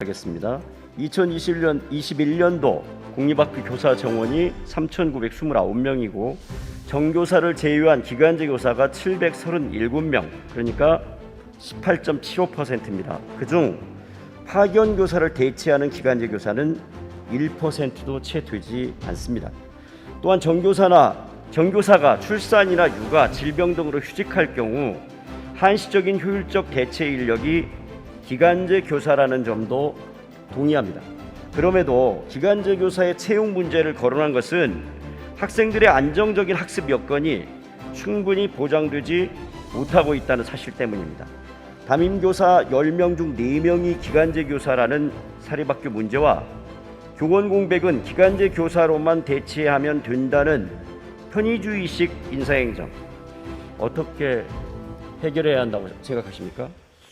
하겠습니다. 2021년 21년도 공립학교 교사 정원이 3,929명이고 정교사를 제외한 기간제 교사가 737명, 그러니까 18.75%입니다. 그중 파견 교사를 대체하는 기간제 교사는 1%도 채 되지 않습니다. 또한 정교사나 정교사가 출산이나 육아, 질병 등으로 휴직할 경우 한시적인 효율적 대체 인력이 기간제 교사라는 점도 동의합니다. 그럼에도 기간제 교사의 채용 문제를 거론한 것은 학생들의 안정적인 학습 여건이 충분히 보장되지 못하고 있다는 사실 때문입니다. 담임 교사 10명 중 4명이 기간제 교사라는 사립학교 문제와 교원 공백은 기간제 교사로만 대체하면 된다는 편의주의식 인사행정 어떻게 해결해야 한다고 생각하십니까?